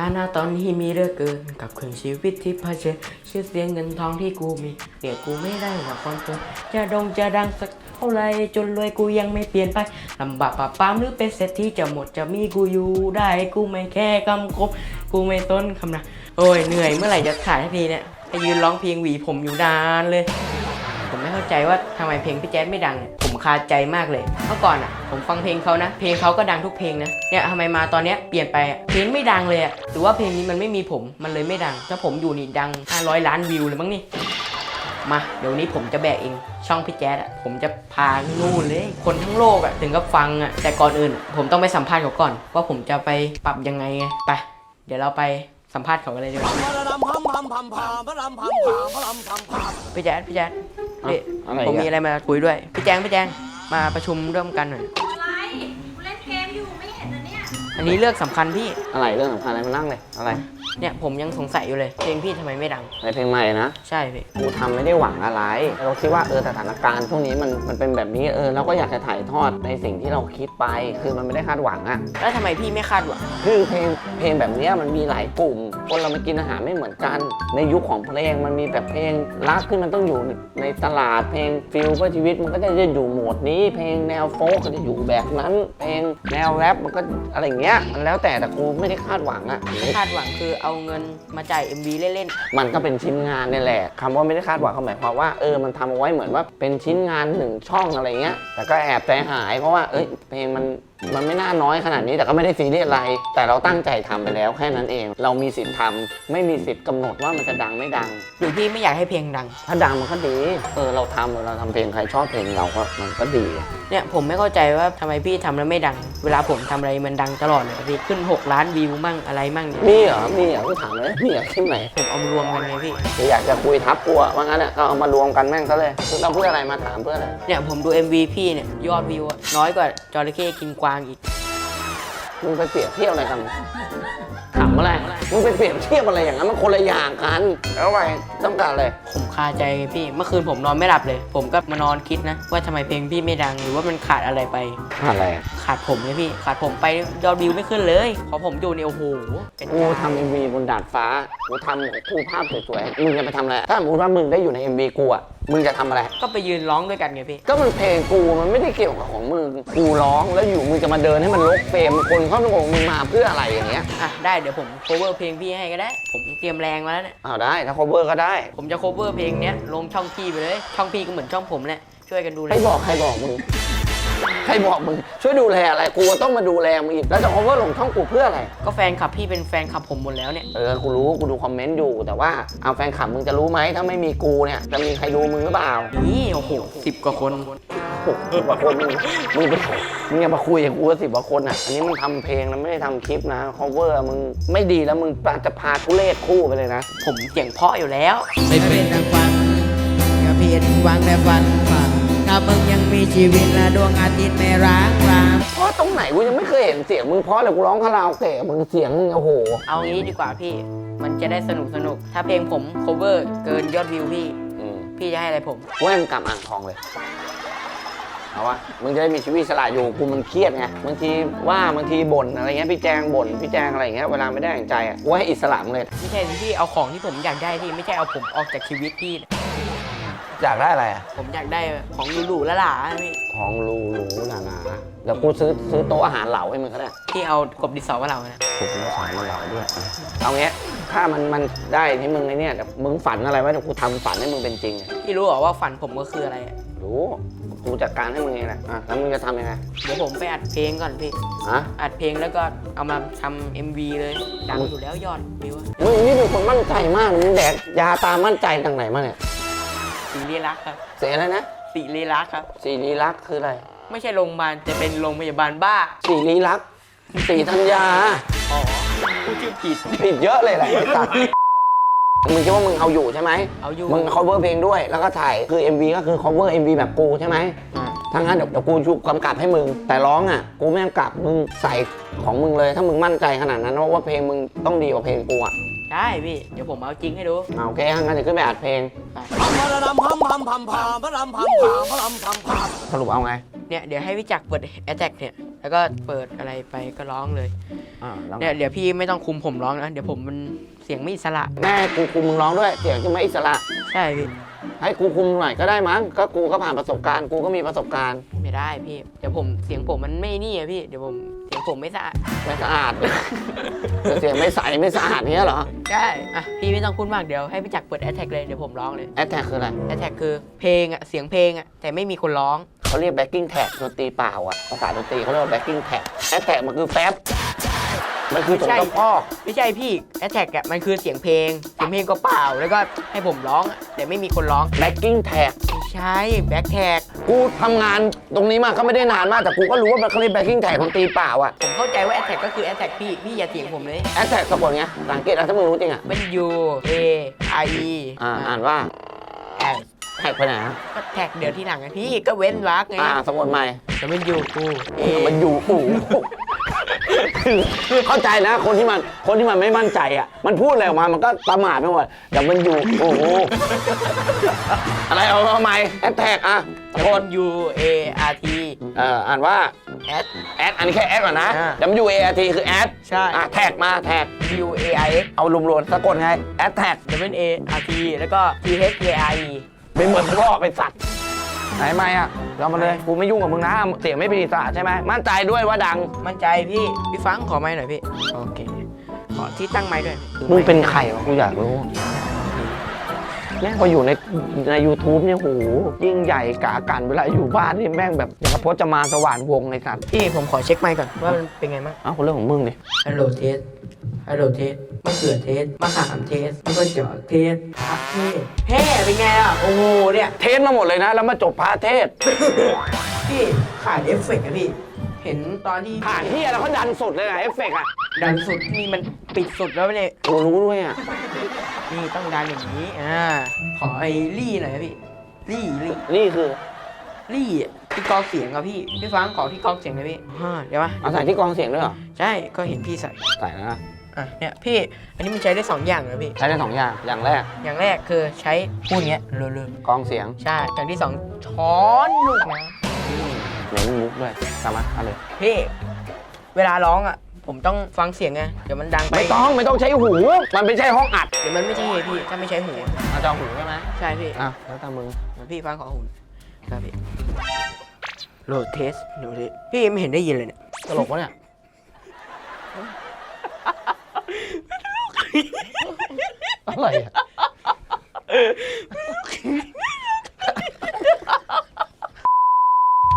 ฐานะตอนนี้มีเลือเกิน กับเครื่องชีวิตที่เผชิญชื่อเสียงเงินทองที่กูมีเรียกกูไม่ได้ว่าคนจนจะดงจะดังสักเท่าไรจนรวยกูยังไม่เปลี่ยนไปลำบากปะปามหรือเป็นเศรษฐีจะหมดจะมีกูอยู่ได้กูไม่แค่คำคบกูไม่ต้นคำนะโอ้ยเหนื่อยเมื่อไหร่จะถ่ายทีเนี่ยไปยืนร้องเพลงหวีผมอยู่นานเลย ผมไม่เข้าใจว่าทำไมเพลงพี่แจ๊ดไม่ดังเนี่ยผ คาใจมากเลย เมื่อก่อนอะ ผมฟังเพลงเขานะ เพลงเขาก็ดังทุกเพลงนะ เนี่ยทำไมมาตอนเนี้ยเปลี่ยนไปอะเพลงไม่ดังเลยอะหรือว่าเพลงนี้มันไม่มีผม มันเลยไม่ดัง ถ้าผมอยู่นี่ดัง 500 ล้านวิวเลยมั้งนี่ มาเดี๋ยวนี้ผมจะแบกเอง ช่องพี่แจ๊ดอะผมจะพานู่นเลย คนทั้งโลกอะถึงกับฟังอะแต่ก่อนอื่น ผมต้องไปสัมภาษณ์เขาก่อน ว่าผมจะไปปรับยังไงไง ไป เดี๋ยวเราไปสัมภาษณ์เขากันเลยดีกว่าพี่แจ๊ดพี่แจ๊ด พี่อะไรผมอีกอะมีอะไรมาคุยด้วย พี่แจงพี่แจงมาประชุมร่วมกันหน่อย อันนี้เลือกสำคัญพี่ อะไรเรื่องสำคัญอะไรมานั่งเลยอะไรเนี่ยผมยังสงสัยอยู่เลยเพลงพี่ทำไมไม่ดังในเพลงใหม่นะใช่พี่ กูทำไม่ได้หวังอะไร เราคิดว่าเออสถานการณ์ช่วงนี้มันมันเป็นแบบนี้เออเราก็อยากจะถ่ายทอดในสิ่งที่เราคิดไป คือมันไม่ได้คาดหวังอะ แล้วทำไมพี่ไม่คาดหวัง คือเพลงเพลงแบบเนี้ยมันมีหลายกลุ่ม คนเรามากินอาหารไม่เหมือนกัน ในยุคของเพลงมันมีแบบเพลงรักขึ้นมันต้องอยู่ในตลาดเพลงฟิลเพื่อชีวิตมันก็จะอยู่โหมดนี้ เพลงแนวโฟกก็จะอยู่แบบนั้น เพลงแนวแรปมันก็อะไรอย่างเงี้ยมันแล้วแต่แต่กูไม่ได้คาดหวังอะคาดหวังคือเอาเงินมาจ่าย MV เล่นมันก็เป็นชิ้นงานนี่แหละคำว่าไม่ได้คาดหวังก็หมายความว่าเออมันทำเอาไว้เหมือนว่าเป็นชิ้นงานหนึ่งช่องอะไรเงี้ยแต่ก็แอบใจหายเพราะว่าเอ้ยเพลงมันมันไม่น่าน้อยขนาดนี้แต่ก็ไม่ได้ซีเรียสอะไร แต่เราตั้งใจทำไปแล้วแค่นั้นเอง เรามีสิทธิ์ทำไม่มีสิทธิ์กำหนดว่ามันจะดังไม่ดังๆหรือพี่ไม่อยากให้เพลงดัง ถ้าดังมันก็ดีเออเราทำเราทำเพลงใครชอบเพลงเราก็มันก็ดี เนี่ยผมไม่เข้าใจว่าทำไมพี่ทำแล้วไม่ดัง เวลาผมทำอะไรมันดังตลอดเลยพี่ขึ้น 6 ล้านวิวมั่งอะไรมั่งเนี่ยมีเหรอมีเหรอกูถามเลยมีเหรอที่ไหนผมเอามารวมกันไงพี่ หรืออยากจะคุยทับกูอะว่างั้นอะก็เอามารวมกันแม่งซะเลยคุณเอาเพื่ออะไรมาถามเพื่ออะไรเนี่ยผมดู MV พี่เนี่ยยอดวิวอะน้อยกว่าจระเข้กินกวางอีก มึงไปเปรียบเทียบอะไรกันถามอะไร มึงไปเปรียบเทียบอะไรอย่างนั้นมันคนละอย่างกันแล้วไปต้องการอะไร ผมคาใจไงพี่ เมื่อคืนผมนอนไม่หลับเลย ผมก็มานอนคิดนะ ว่าทำไมเพลงพี่ไม่ดังหรือว่ามันขาดอะไรไป อะไรขาดผมไงพี่ ขาดผมไปยอดวิวไม่ขึ้นเลยพอผมอยู่เนี่ยโอ้โหเป็นกูทำเอ็มวีบนดาดฟ้า กูทำกูภาพสวยๆ มึงจะไปทำอะไร ถ้าสมมติว่ามึงได้อยู่ในเอ็มวีกูอะ มึงจะทำอะไร ก็ไปยืนร้องด้วยกันไงพี่ ก็มันเพลงกูมันไม่ได้เกี่ยวกับของมึงกูร้องแล้วอยู่มึงจะมาเดินให้มันลกเฟรมคนเขาต้องบอกมึงมาเพื่ออะไรอย่างเงี้ยอะได้เดี๋ยวผม cover เพลงพี่ให้ก็ได้ ผมเตรียมแรงมาแล้วเนี่ย อ้าวได้ถ้า cover ก็ได้ผมจะ cover เพลงเนี้ยลงช่องพี่ไปเลย ช่องพี่ก็เหมือนช่องผมแหละช่วยกันดูเลใครยบอกใครบอกมึง ใครบอกมึงช่วยดูแลอะไรกูก็ต้องมาดูแลมึงอีกแล้วจะ cover ลงช่องกูเพื่ออะไร ก็แฟนคลับพี่เป็นแฟนคลับผมหมดแล้วเนี่ย เออ กูรู้ กูดูคอมเมนต์อยู่ แต่ว่าเอาแฟนคลับมึงจะรู้ไหมถ้าไม่มีกูเนี่ย จะมีใครดูมึงหรือเปล่า นี่โอ้โหสิบกว่าคน หกสิบกว่าคนมึงมึงไปมึงอย่ามาคุยกับกูว่าสิบกว่าคนอะ อันนี้มึงทำเพลงนะไม่ได้ทำคลิปนะ cover มึงไม่ดีแล้วมึงจะพาทุเรศคู่ไปเลยนะ ผมเสียงเพราะอยู่แล้ว ไม่เป็นดังฝันก็ผิดหวังแต่ฝันฝันถ้ามึงยัง มีชีวิตและดวงอาทิตย์ไม่ร้างรามเพราะตรงไหนกูยังไม่เคยเห็นเสียงมึงเพราะเลยกูร้องคาราโอเกะมึงเสียงมึงโอ้โห เอางี้ดีกว่าพี่ มันจะได้สนุกสนุก ถ้าเพลงผม cover เกินยอดวิวพี่ อืมพี่จะให้อะไรผม กูให้มึงกลับอ่างทองเลย เอาวะ มึงจะได้มีชีวิตอิสระอยู่ กูมันเครียดไง บางทีว่าบางทีบ่นอะไรเงี้ย พี่แจงบ่น พี่แจงอะไรอย่างเงี้ย เวลาไม่ได้อย่างใจอะ กูให้อิสระมึงเลย ไม่ใช่ที่เอาของที่ผมอยากได้ที่ไม่ใช่เอาผมออกจากชีวิตพี่ อยากได้อะไรอะผมอยากได้ของหรูๆละหลาๆพี่ของหรูหรูหนาหนาๆเดี๋ยวกูซื้อซื้อโต๊ะอาหารเหลาให้มึงก็ได้ที่เอากบดินสอมาเรานะถูกสอนมาเหลาด้วยเอางี้ถ้ามันมันได้ที่มึงไอ้เนี่ยเดี๋ยวมึงฝันอะไรไว้เดี๋ยวกูทำฝันให้มึงเป็นจริงอะพี่รู้เหรอว่าฝันผมก็คืออะไรอะรู้กูจัดการให้มึงเองแหละอะแล้วมึงจะทำยังไงเดี๋ยวผมไปอัดเพลงก่อนพี่ ฮะ อัดเพลงแล้วก็เอามาทำ MV เลยดังอยู่แล้วยอดวิวอะ มึงนี่เป็นคนมั่นใจมากมึงแดกยาตามั่นใจทางไหนมาเนี่ย สีลีลักษณ์ครับเสียอะไรนะสีลีลักษณ์ครับ สีรีลักษณ์คืออะไรไม่ใช่โรงพยาบาลจะเป็นโรงพยาบาลบ้าสีรีลักษณ์สีธัญญาอ๋อผู้ชื่อผิด ผิดเยอะเลยแหละไอ้สัตว์มึงคิดว่ามึงเอาอยู่ใช่ไหมเอาอยู่ มึง cover เพลงด้วยแล้วก็ถ่ายคือ MV ก็คือ cover MV แบบกูใช่ไหมอ่าถ้างั้นเดี๋ยวเดี๋ยวกูชูกำกับให้มึง แต่ร้องอะ กูไม่กำกับมึงใส่ของมึงเลย ถ้ามึงมั่นใจขนาดนั้นว่าว่าเพลงมึงต้องดีกว่าเพลงกูอะ ได้พี่ เดี๋ยวผมเอาจริงให้ดูเอาโอเคงั้นเดี๋ยวขึ้นไปอัดเพลงสรุปเอาไงเนี่ยเดี๋ยวให้พี่จักรเปิดแอ t แทกเนี่ย แล้วก็เปิดอะไรไปก็ร้องเลยอ่าแล้วเนี่ยเดี๋ยวพี่ไม่ต้องคุมผมร้องนะ เดี๋ยวผมมันเสียงไม่อิสระ แม่กูคุมมึงร้องด้วยเสียงจะไม่อิสระ ใช่พี่ ให้กูคุมหน่อยก็ได้มั้งก็กูก็ผ่านประสบการณ์กูก็มีประสบการณ์ไม่ได้พี่ เดี๋ยวผมเสียงผมมันไม่นี่อะพี่ เดี๋ยวผมเสียงผมไม่สะอาดไม่สะอาด เสียงไม่ใสไม่สะอาดเนี้ยเหรอใช่อะพี่ไม่ต้องพูดมากเดี๋ยวให้พี่จักรเปิดแอ t แทกเลยเดี๋ยวผมร้องเลยแอดแท็กคืออะไรแอ t แทกคือเพลงอะเสียงเพลงอะแต่ไม่มีคนร้องเขาเรียก backing tag ดนตรีเปล่าอะภาษาดนตรีเขาเรียกว่า backing tag แอดแท็กมันคือแฟบ มันคือสงใช่ตะพอกไม่ใช่พี่แอ t แทกอะมันคือเสียงเพลง เสียงเพลงก็เปล่า แล้วก็ให้ผมร้องอะแต่ไม่มีคนร้อง backing tag ไม่ใช่แบ็คแท็กกูทำงานตรงนี้มาก็ไม่ได้นานมาก แต่กูก็รู้ว่ามันเขาเรียก backing tag ดนตรีเปล่าอะผมเข้าใจว่าแอ t แทกก็คือแอ t แทกพี่ พี่อย่าเถียงผมเลย แอดแท็กสะกดไงสังเกตแล้วถ้ามึงรู้จริงอะมัน U A I E อ่าอ่านว่าแอแท็กไปไหนอะก็แท็กเดี๋ยวที่หลังไงพี่ก็เว้นวรรคไงอ่าสะกดใหม่แต่มัน U กู A มันอยู่อู่ เข้าใจนะคนที่มันคนที่มันไม่มั่นใจอะ มันพูดอะไรออกมามันก็ประมาทไปหมดแต่มันอยู่โอ้โหอะไรเอาทำไมแอดแท็กอะสะแล้วกมัดน U A R T เอ่ออ่านว่า S แอดอันนี้แค่แอดก่อนนะ อ่า W A R T คือแอดใช่ อะแท็กมาแท็ก U A I X เอารวมๆสะกดไงแอดแท็กแล้วมัน A R T แล้วก็ T H A I E ไม่เหมือนพ่อเป็นสัตว์ ไหนไม่อะเรามาเลยกูไม่ยุ่งกับมึงนะเสียงไม่เป็นอิสระใช่ไหมมั่นใจด้วยว่าดังมั่นใจพี่ พี่ฟังขอไม้หน่อยพี่ โอเคขอที่ตั้งไม้ด้วยมึงเป็นใครวะกูอยากรู้แม่งพออยู่ในใน YouTube เนี่ยโหยิ่งใหญ่กากันเวลาอยู่บ้านนี่แม่งแบบอย่างกับพจมานสว่านวงในสัตว์พี่ผมขอเช็คไม้ก่อนว่ามันเป็นไงบ้างเอ้าคนเรื่องของมึงดิฮัลโหลเทส ฮัลโหลเทสมะเขือเทสมะขามเทสมะเขือเทสพักเทสแฮ่เป็นไงอะ โอ้โหเนี่ยเทสมาหมดเลยนะ แล้วมาจบพาเทศพี่ขาดเอฟเฟกต์อะพี่ เห็นตอนที่ผ่านที่แล้วเขาดันสุดเลยนะเอฟเฟกต์อะดันสุดนี่มันปิดสุดแล้วเนี่ยกูรู้ด้วยอะนี่ต้องดันอย่างนี้อ่าขอไอ้ลี่หน่อยนะพี่ลี่ลี่นี่คือ ลี่อะที่กรองเสียงอะพี่ พี่ฟังขอที่กรองเสียงหน่อยพี่อ่าเดี๋ยวมาเอาใส่ที่กรองเสียงด้วยเหรอ ใช่ ก็เห็นพี่ใส่ ใส่นะอะ เนี่ยพี่ อันนี้มันใช้ได้สองอย่างนะพี่ ใช้ได้สองอย่าง อย่างแรกอย่างแรกคือใช้พูดอย่างเงี้ยเรื่อยกรองเสียงๆใช่ อย่างที่สองช้อนลูกนะเน้นมุกด้วยสามารถเอาเลย พี่ เวลาร้องอะผมต้องฟังเสียงไง เดี๋ยวมันดังไปไม่ต้อง ไม่ต้องใช้หู มันไม่ใช่ห้องอัดเดี๋ยวมันไม่ใช่ไงพี่ ถ้าไม่ใช้หูอะเอาจะเอาหูใช่ไหมใช่พี่อะแล้วแต่มึงงั้นพี่ฟังขอหู ครับพี่โหลดเทสโหลดเทสพี่ไม่เห็นได้ยินเลยเนี่ยตลกวะเนี่ย อะไรอะ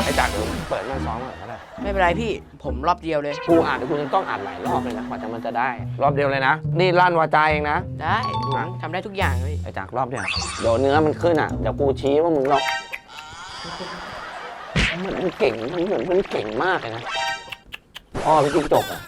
ไอ้จักรเปิดมาซ้อมก่อนก็ได้ไม่เป็นไรพี่ผมรอบเดียวเลย กูอ่านกูยังต้องอ่านหลายรอบเลยนะกว่าจะมันจะได้ รอบเดียวเลยนะ นี่ลั่นวาจาเองนะ ได้ผมทำได้ทุกอย่างเลยไอ้จักรรอบเดียวเดี๋ยวเนื้อมันขึ้นอะเดี๋ยวกูชี้ว่ามึงลอก มันมันเก่งมันเหมือนมันเก่งมากเลยนะพ่อพี่จิ๊กจกอะ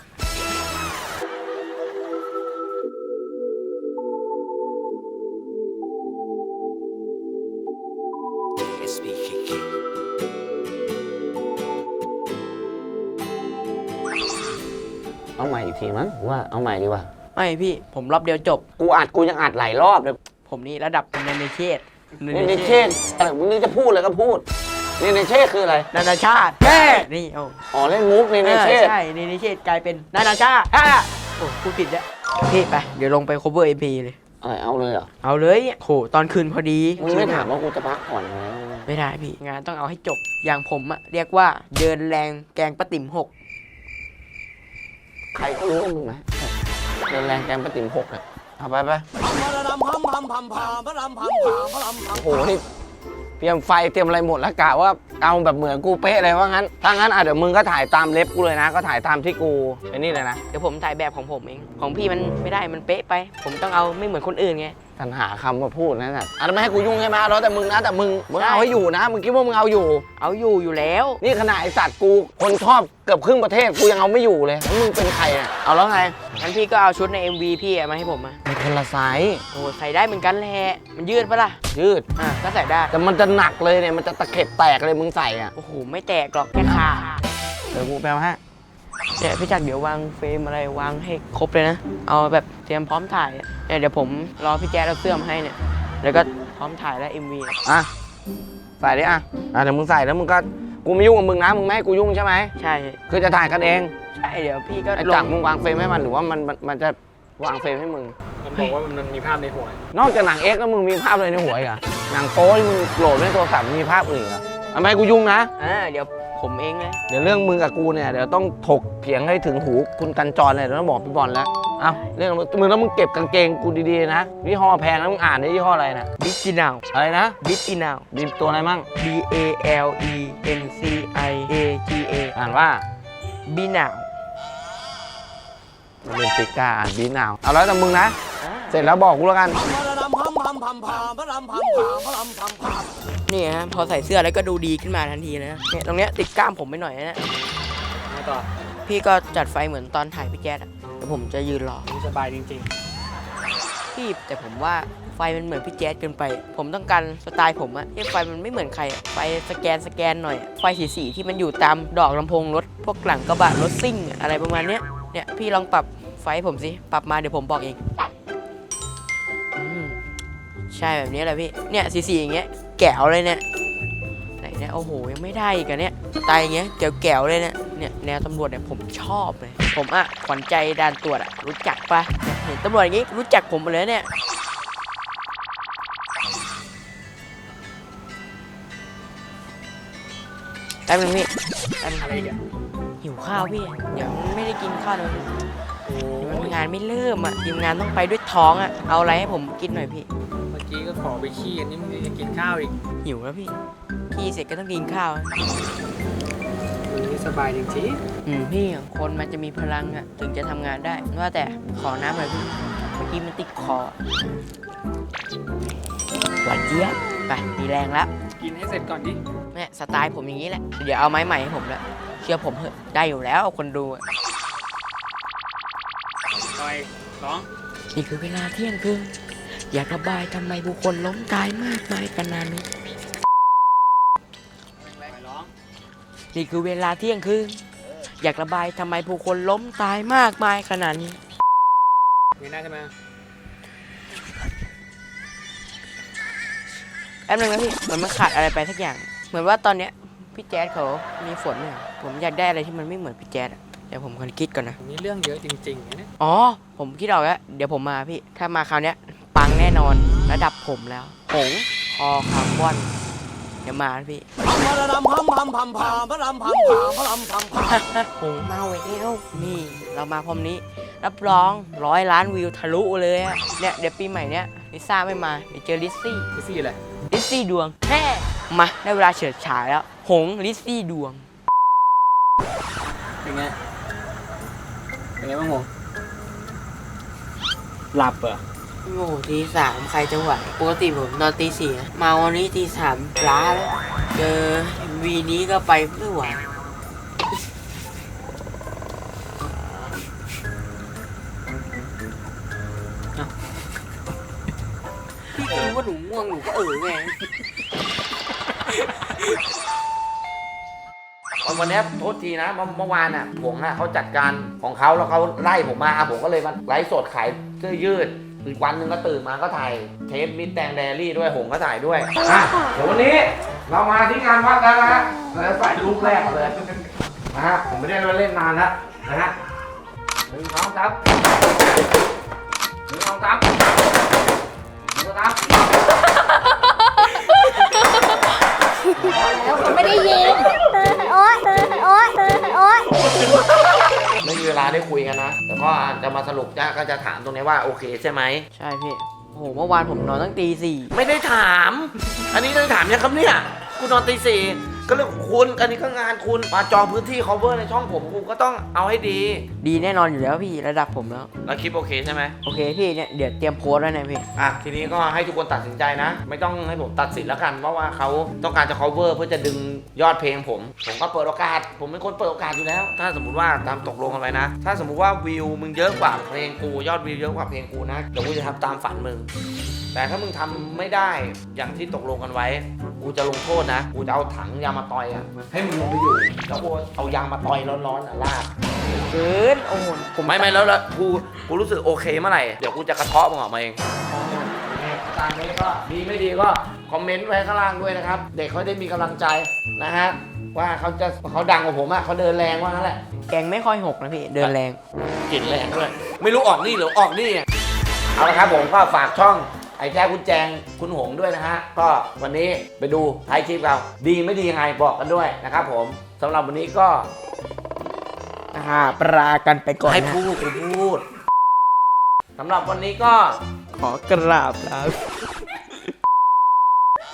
เอาใหม่อีกทีมั้งว่าเอาใหม่ดีกว่า ไม่พี่ ผมรอบเดียวจบ กูอัดกูยังอัดหลายรอบเลยผมนี่ระดับนานาเชตนี่ในเชษอะไรมึงนี่จะพูดเลยก็พูด นี่ในเชษคืออะไร นานาชาติแม่นี่โอ้อ๋อเล่นมุกนี่ในเออเชษใช่นานาเชตกลายเป็นนานาชาติอะโอ้พูดผิดแล้วพี่ไป เดี๋ยวลงไป cover AP เลย อะไรเอาเลยเหรอ เอาเลยโหตอนคืนพอดีมึงไม่ถามว่ากูจะพักผ่อนไหมไม่ได้พี่ งานต้องเอาให้จบอย่างผมอะเรียกว่าเดินแรงแกงปะติ๋มหกใครก็รู้ว่ามึงนะเดินแรงแกมปะติ๋มหกอะเอาไปไปโอ้โหนี่เตรียมไฟเตรียมอะไรหมดแล้วกะว่าเอาแบบเหมือนกูเป๊ะเลยว่างั้นถ้างั้นอะเดี๋ยวมึงก็ถ่ายตามเล็บกูเลยนะ ก็ถ่ายตามที่กูไอ้นี่เลยนะ เดี๋ยวผมถ่ายแบบของผมเอง ของพี่มันไม่ได้มันเป๊ะไป ผมต้องเอาไม่เหมือนคนอื่นไง กันหาคำมาพูดนะสัตว์อะแล้วไม่ให้กูยุ่งใช่ไหมแล้วแต่มึงนะแต่มึงมึงใช่เอาให้อยู่นะมึงคิดว่ามึงเอาอยู่ เอาอยู่อยู่แล้ว นี่ขนาดไอสัตว์กูคนชอบเกือบครึ่งประเทศกูยังเอาไม่อยู่เลยแล้วมึงเป็นใครอะเอาแล้วไงงั้นพี่ก็เอาชุดใน MV พี่อะมาให้ผมมามันคนละไซส์โอ้ใส่ได้เหมือนกันแหละมันยืดปะล่ะยืด อะก็ใส่ได้แต่มันจะหนักเลยเนี่ยมันจะตะเข็บแตกเลยมึงใส่อะโอ้โหไม่แตกหรอกแค่ขาดเดี๋ยวกูไปเอาให้ เนี่ยพี่จักรเดี๋ยววางเฟรมอะไรวางให้ครบเลยนะ เอาแบบเตรียมพร้อมถ่ายอะเนี่ยเดี๋ยวผมรอพี่แจ๊ดเอาเสื้อมาให้เนี่ยแล้วก็พร้อมถ่ายแล้ว MV นะอะใส่ดิอะอะเดี๋ยวมึงใส่แล้วมึงก็กูไม่ยุ่งกับมึงนะมึงไม่ให้กูยุ่งใช่ไหมใช่คือจะถ่ายกันเองใช่เดี๋ยวพี่ก็ไอ้ลจักงมึงวางเฟรมให้มันหรือว่ามันมันมันจะวางเฟรมให้มึง มันบอกว่ามันมีภาพในหัวนอกจากหนังเอ็กซ์แล้วมึงมีภาพอะไรในหัวอีกอะหนังโป๊ที่มึงโหลดในโทรศัพท์มีภาพอื่นอีกอะ ทำไมให้กูยุ่งนะ อ่าเดี๋ยวผมเองนะเดี๋ยวเรื่องมึงกับกูเนี่ยเดี๋ยวต้องถกเถียงให้ถึงหูคุณกันจรเลยเดี๋ยวต้องบอกพี่บอลแล้วเอ้าเรื่องมึงแล้วมึงเก็บกางเกงกูดีๆนะยี่ห้อแพงแล้วมึงอ่านได้ยี่ห้ออะไรนะบิจินาวอะไรนะบิจินาวมีตัวอะไรมั่ง B A L E N C I A G A อ่านว่าบินาวมันเป็นปิก้าอ่านบีนาวเอาแล้วแต่มึงนะ เสร็จแล้วบอกกูแล้วกัน นี่ฮะพอใส่เสื้อแล้วก็ดูดีขึ้นมาทันทีเลยนะเนี่ยตรงเนี้ยติดกล้ามผมไปหน่อยนะมาต่อพี่ก็จัดไฟเหมือนตอนถ่ายพี่แจ๊ดอะแต่ผมจะยืนรอนี่สบายจริงพี่แต่ผมว่าไฟมันเหมือนพี่แจ๊ดเกินไป ผมต้องการสไตล์ผมอะที่ไฟมันไม่เหมือนใครอะไฟสแกนสแกนหน่อยอะไฟสีสีๆที่มันอยู่ตามดอกลำโพงรถ พวกหลังกระบะรถซิ่งอะอะไรประมาณเนี้ยเนี่ยพี่ลองปรับไฟให้ผมสิปรับมาเดี๋ยวผมบอกเองอืมใช่แบบนี้แหละพี่เนี่ยสีสีๆอย่างเงี้ย แก๋วเลยเนี่ยไหนเนี่ยโอ้โหยังไม่ได้อีกอะเนี่ยสไตล์อย่างเงี้ยแก๋วๆเลยเนี่ยเนี่ยแนวตำรวจเนี่ยผมชอบเลยผมอะขวัญใจด่านตรวจอะรู้จักปะเนี่ยเห็นตำรวจอย่างงี้รู้จักผมหมดเลยเนี่ยแป๊บนึงพี่แป๊บนึงๆอะไรอีกอะหิวข้าวพี่เดี๋ยวไม่ได้กินข้าวเลยโอ้เดี๋ยวยงานไม่เริ่มอะทีมงานต้องไปด้วยท้องอะ เอาอะไรให้ผมกินหน่อยพี่เมื่อ กี้ก็ขอไปขี้อันนี้มึงยังกินข้าวอีกหิวแล้วพี่พี่เสร็จก็ต้องกินข้าวอะมึงนี่สบายจริงอืมพี่คนมันจะมีพลังอะถึงจะทำงานได้ ว่าแต่ขอน้ำหน่อยพี่เมื่อกี้มันติดคอหวานเจี๊ยบไปมีแรงแล้วๆกินให้เสร็จก่อนดิเนี่ยสไตล์ผมอย่างนี้แหละ เดี๋ยวเอาไม้ใหม่ให้ผมแล้วเชื่อผมเถอะได้อยู่แล้วคนดูอะต่อยร้องนี่คือเวลาเที่ยงคืน อยากระบายทำไมบุคคลล้มตายมากมายขนาดนี้ต่อยร้องนี่คือเวลาเที่ยงคืนอยากระบายทำไมผู้คนล้มตายมากมายขนาดนี้มีหน้าใช่ไหมแป๊บนึงนะพี่เหมือนมันขาดอะไรไปสักอย่าง เหมือนว่าตอนเนี้ยพี่แจ๊ดเขามีฝนเนี่ยผมอยากได้อะไรที่มันไม่เหมือนพี่แจ๊ดอะเดี๋ยวผมคนคิดก่อนนะนี่เรื่องเยอะจริงๆนะเนี่ยอ๋อผมคิดออกแล้วเดี๋ยวผมมาพี่ถ้ามาคราวเนี้ยปังแน่นอนระดับผมแล้วผงคอคาร์บอนเดี๋ยวมานะพี่ผงมาเวนี่เรามาพร้อมนี้ รับรองร้อยล้านวิวทะลุเลยอะเนี่ยเดี๋ยวปีใหม่เนี้ยลิซ่าไม่มาเดี๋ยวเจอลิซซี่พี่ซี่อะไรลิซซี่ดวงแฮ่มาได้เวลาเฉิดฉายแล้ว หงลิซซี่ดวงเป็นไงเป็นไงบ้างหงหลับเหรอ โอ้ตีสามใครจะไหว ปกติผมนอนตีสี่มาวันนี้ตีสามล้าแล้ว เจอวีนี้ก็ไปไม่ไหวพี่รู้ว่าหนูง่วงหนูก็เออไงวันนี้โทษทีนะเมื่อวานอะผมอะเขาจัดการของเขาแล้วเขาไล่ผมมาผมก็เลยมาไลฟ์สดขายเสื้อยืด อีกวันหนึ่งก็ตื่นมาก็ถ่ายเทปมิดแตงไดอารี่ด้วยหงก็ถ่ายด้วยอะเดี๋ยววันนี้เรามาที่งานวัดแล้วนะฮะเราจะใส่ลูกแรกเลยนะฮะผมไม่ได้มาเล่นนานแล้วนะฮะหนึ่งสองสามหนึ่งสองสามหนึ่งสองสามไม่ได้ยินโอ๊ยโอ๊ยโอ๊ยไม่มี เวลาได้คุยกันนะ แต่ก็จะมาสรุปจะก็จะถามตรงนี้ว่าโอเคใช่ไหม ใช่พี่โอ้โหเมื่อวานผมนอนตั้งตีสี่ไม่ได้ถาม อันนี้ได้ถามยังครับเนี่ยคุณนอนตีสี่ ก็เรื่องของคุณอันนี้ก็งานคุณมาจองพื้นที่ cover ในช่องผมคุณก็ต้องเอาให้ดีดีแน่นอนอยู่แล้วพี่ระดับผมแล้ว แล้วคลิปโอเคใช่ไหมโอเคพี่เนี่ยเดี๋ยวเตรียมโพสต์แล้วนะพี่ อะทีนี้ก็ให้ทุกคนตัดสินใจนะ ไม่ต้องให้ผมตัดสินแล้วกันเพราะว่าเขาต้องการจะ cover เพื่อจะดึงยอดเพลงผม ผมก็เปิดโอกาส ผมเป็นคนเปิดโอกาสอยู่แล้ว ถ้าสมมติว่าตามตกลงกันไว้นะ ถ้าสมมติว่าวิวมึงเยอะกว่าเพลงกูยอดวิวเยอะกว่าเพลงกูนะเดี๋ยวกูจะทำตามฝันมึงแต่ถ้ามึงทำไม่ได้อย่างที่ตกลงกันไว้ กูจะลงโทษนะ กูจะเอาถังยางมาตอยอะให้มึงลงไปอยู่ แล้วกูเอายางมาตอยร้อนๆอะลาดเกินโอ้โหผมไม่ไม่แล้วแล้วกูกูรู้สึกโอเคเมื่อไหร่ เดี๋ยวกูจะกระเทาะมึงออกมาเองตตามนี้ก็ดีไม่ดีก็คอมเมนต์ไว้ข้างล่างด้วยนะครับ เด็กเขาได้มีกำลังใจนะฮะว่าเขาจะเขาดังกว่าผมอะเขาเดินแรงว่างั้นแหละแกงไม่ค่อยหกนะพี่ เดินแรง กลิ่นแรงด้วยไม่รู้ออกนี่หรือออกนี่อะเอาละครับผมก็ฝากช่อง ไอ้แจ๊คคุณแจงคุณหงด้วยนะฮะ ก็วันนี้ไปดูท้ายคลิปเราดีไม่ดียังไงบอกกันด้วยนะครับผมสำหรับวันนี้ก็อ่าปลากันไปก่อนให้นะพูดให้พูดสำหรับวันนี้ก็ขอกราบครับ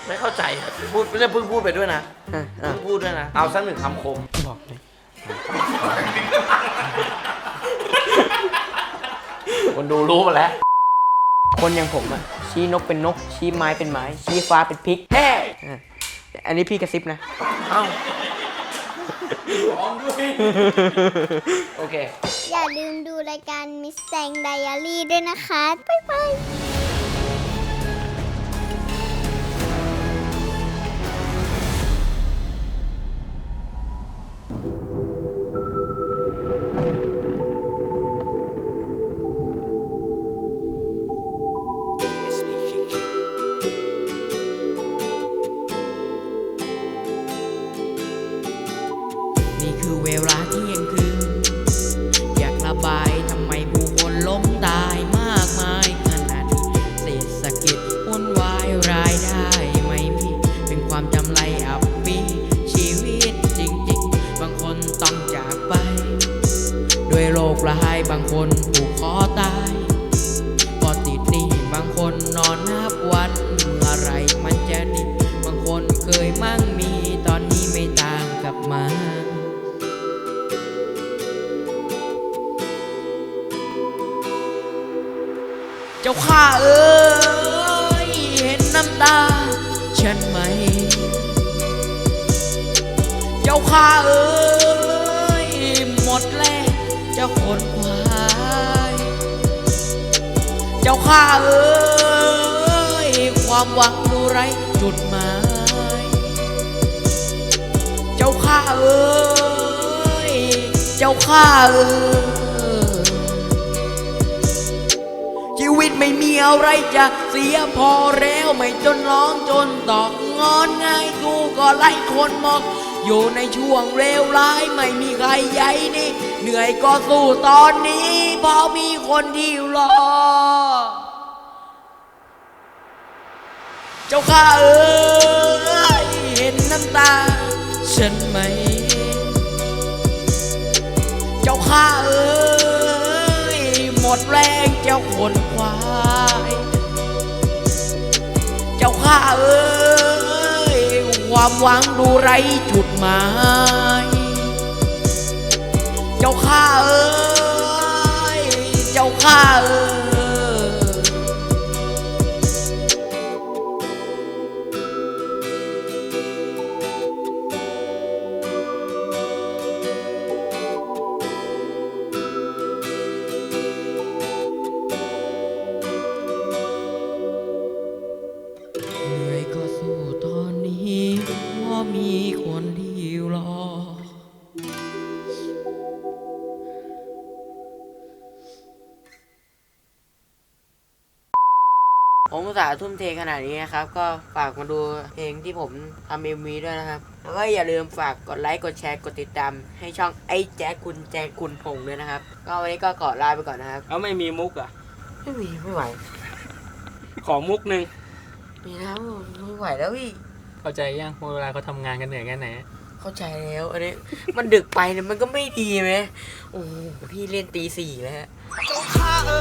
ไม่เข้าใจอะพูดไม่ได้เพิ่งพูดไปด้วยนะอะอะเพิ่งพูดด้วยนะเอาสักหนึ่งคำคม บอกเลยคนดูรู้มาแล้ว คนอย่างผมอะชี้นกเป็นนก ชี้ไม้เป็นไม้ ชี้ฟ้าเป็นพริกแฮ่อะอันนี้พี่กระซิบนะ เอ้าร้องด้วย โอเค อย่าลืมดูรายการมิสแ a งไดอารี่ด้วยนะคะ บ๊ายบาย คือเวลา เจ้าข้าเอ้ยเห็นน้ำตาฉันไหม เจ้าข้าเอ้ยหมดแรงเจ้าคนควายเจ้าข้าเอ้ยความหวังดูไรจุดหมาย เจ้าข้าเอ้ยเจ้าข้าเอ้ย ไม่มีอะไรจะเสียพอแล้วไม่จนร้องจนตอกงอนง่ายกูก็ไล่คนมองอยู่ในช่วงเลวร้ายไม่มีใครใยนี่ เหนื่อยก็สู้ตอนนี้เพราะมีคนที่รอ เจ้าข้าเอ้ยเห็นน้ำตา ฉันไหม เจ้าข้าเอ้ยหมดแรงเจ้าคน ข้าเอ้ยความหวังดูไรจุดหมาย เจ้าข้าเอ้ย ทุ่มเทขนาดนี้นะครับ ก็ฝากมาดูเพลงที่ผมทำเอ็มวีด้วยนะครับ แล้วก็อย่าลืมฝากกดไลค์กดแชร์กดติดตาม ให้ช่องไอ้แจ๊คคุณแจงคุณพงษ์ด้วยนะครับ ก็วันนี้ก็ขอลาไปก่อนนะครับเอาไม่มีมุกอะ ไม่มีไม่ไหวขอมุกหนึ่งมีแล้วไม่ไหวแล้วพี่เข้าใจยังว่าเวลาเขาทำงานกันเหนื่อยแค่ไหนเข้าใจแล้วอันนี้มันดึกไปเนี่ยมันก็ไม่ดีไหมโอ้โหพี่เล่นตีสี่แล้วฮะ เจ้าข้าเอ้